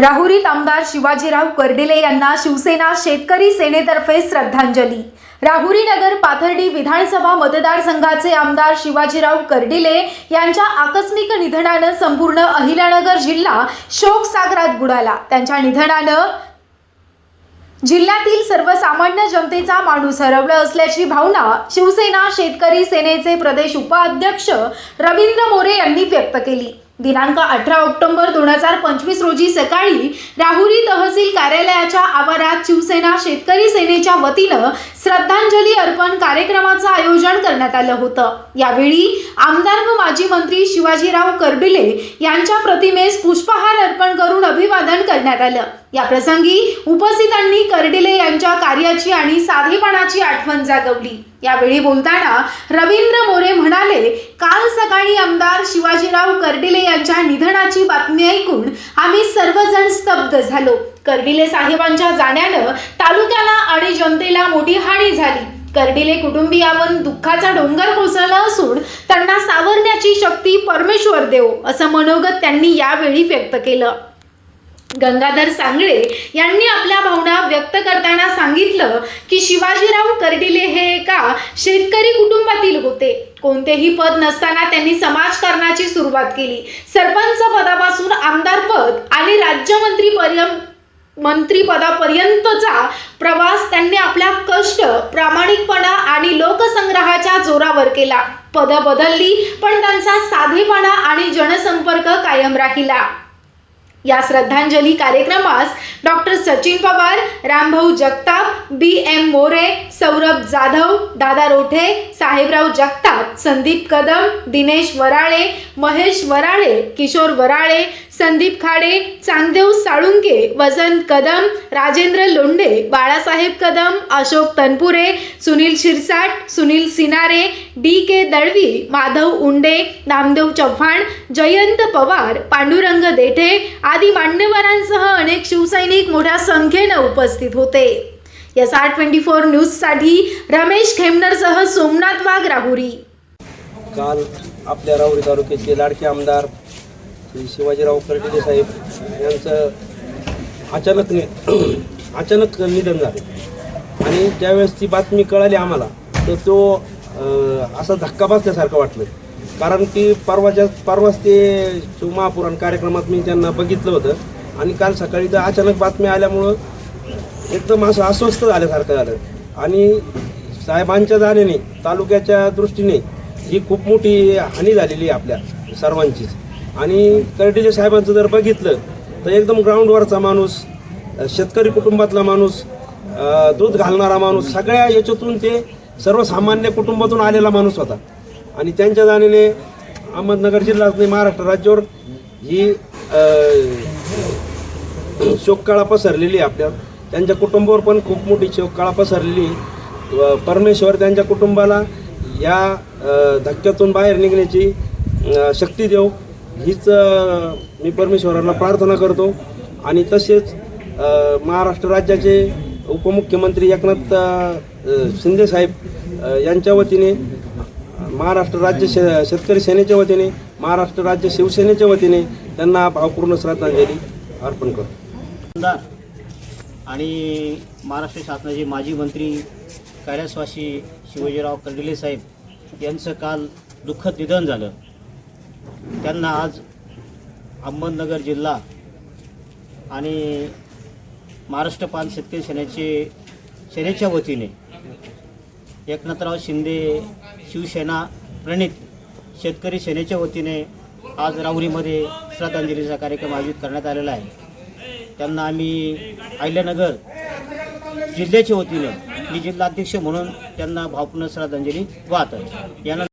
राहुरीत आमदार शिवाजीराव कर्डिले यांना शिवसेना शेतकरी सेनेतर्फे श्रद्धांजली. राहुरी नगर पाथर्डी विधानसभा मतदारसंघाचे आमदार शिवाजीराव कर्डिले यांच्या आकस्मिक निधनानं संपूर्ण अहिल्यानगर जिल्हा शोकसागरात बुडाला. त्यांच्या निधनानं जिल्ह्यातील सर्वसामान्य जनतेचा माणूस हरवला असल्याची भावना शिवसेना शेतकरी सेनेचे प्रदेश उपाध्यक्ष रवींद्र मोरे यांनी व्यक्त केली. दिनांक अठरा ऑक्टोबर दोन हजार पंचवीस रोजी सकाळी राहुरी तहसील कार्यालयाच्या आवारात शिवसेना शेतकरी सेनेच्या वतीनं श्रद्धांजली अर्पण कार्यक्रमाचं आयोजन करण्यात आलं होतं. यावेळी आमदार व माजी मंत्री शिवाजीराव कर्डिले यांच्या प्रतिमेस पुष्पहार अर्पण करून अभिवादन करण्यात आलं. या प्रसंगी उपस्थितांनी कर्डिले यांच्या कार्याची आणि साधेपणाची आठवण जागवली. यावेळी बोलताना रवींद्र मोरे म्हणाले काल सकाळी आमदार शिवाजीराव कर्डिले यांच्या निधनाची बातमी ऐकून आम्ही सर्वजण स्तब्ध झालो. कर्डिले साहेबांच्या जाण्यानं तालुक्याला आणि जनतेला मोठी हानी झाली. कर्डिले कुटुंबियावर दुःखाचा डोंगर कोसळला असून त्यांना सावरण्याची शक्ती परमेश्वर देव असं मनोगत त्यांनी यावेळी व्यक्त केलं. गंगाधर सांगळे यांनी आपल्या भावना व्यक्त करताना सांगितलं की शिवाजीराव कर्डिले हे एका शेतकरी कुटुंबातील होते. कोणतेही पद नसताना त्यांनी समाजकारणाची सुरुवात केली. सरपंच पदापासून आमदार पद आणि राज्यमंत्री पर्यंत मंत्रीपदापर्यंतचा प्रवास त्यांनी आपल्या कष्ट प्रामाणिकपणा आणि लोकसंग्रहाच्या जोरावर केला. पद बदलली पण त्यांचा साधेपणा आणि जनसंपर्क कायम राहिला. या श्रद्धांजली कार्यक्रमास doctor Sachin Pawar Rambhau Jagtap B M More Saurabh Jadhav Dada Rothe Sahebrao Jagtap Sandeep Kadam Dinesh Varale Mahesh Varale Kishor Varale Sandeep Khade Changdev Salunke Vasant Kadam Rajendra Londhe Balasaheb Kadam Ashok Tanpure Sunil Shirsat Sunil Sinare D K Dalvi Madhav Unde Namdev Chavan Jayant Pawar Pandurang Dethe आदी मान्यवरांसह अनेक शिवसैनिक मोठ्या संख्येनं उपस्थित होते. या साठ twenty four न्यूजसाठी रमेश खेमनरसह सोमनाथ वाघ राहुरी. काल आपल्या राहुरी तालुक्याचे लाडके आमदार श्री शिवाजीराव कर्टिले साहेब यांचं अचानक नि अचानक निधन झाले. आणि त्यावेळेस ती बातमी कळाली आम्हाला तर तो असा धक्का बसल्यासारखं वाटलं. कारण की परवाच्या परवाच ते महापुराण कार्यक्रमात मी त्यांना बघितलं होतं. आणि काल सकाळी तर अचानक बातमी आल्यामुळं एकदम असं अस्वस्थ झाल्यासारखं झालं. आणि साहेबांच्या जाण्याने तालुक्याच्या दृष्टीने ही खूप मोठी हानी झालेली आहे आपल्या सर्वांचीच. आणि करडीच्या साहेबांचं जर बघितलं तर एकदम ग्राउंडवरचा माणूस शेतकरी कुटुंबातला माणूस दूध घालणारा माणूस सगळ्या याच्यातून ते सर्वसामान्य कुटुंबातून आलेला माणूस होता. आणि त्यांच्या जाण्याने अहमदनगर जिल्ह्यात नाही महाराष्ट्र राज्यावर ही शोककाळा शोककळा पसरलेली आहे आपल्या त्यांच्या कुटुंबावर पण खूप मोठी शोककाळा पसरलेली व परमेश्वर त्यांच्या कुटुंबाला या धक्क्यातून बाहेर निघण्याची शक्ती देव. हीच मी परमेश्वराला प्रार्थना करतो. आणि तसेच महाराष्ट्र राज्याचे उपमुख्यमंत्री एकनाथ शिंदेसाहेब यांच्या वतीने महाराष्ट्र राज्य श शेतकरी सेनेच्या वतीने महाराष्ट्र राज्य शिवसेनेच्या वतीने त्यांना भावपूर्ण श्रद्धांजली अर्पण करतो. आमदार आणि महाराष्ट्र शासनाचे माजी मंत्री कैलासवासी शिवाजीराव कर्डिले साहेब यांचं काल दुःखद निधन झालं. त्यांना आज अहमदनगर जिल्हा आणि महाराष्ट्र पान शेतकरी सेनेचे सेनेच्या वतीने एकनाथराव शिंदे शिवसेना प्रणित शेतकरी सेनेच्या वतीने आज राहुरीमध्ये श्रद्धांजलीचा कार्यक्रम आयोजित करण्यात आलेला आहे. त्यांना आम्ही अहिल्यानगर जिल्ह्याच्या वतीनं मी जिल्हाध्यक्ष म्हणून त्यांना भावपूर्ण श्रद्धांजली वाहत आहे यानंतर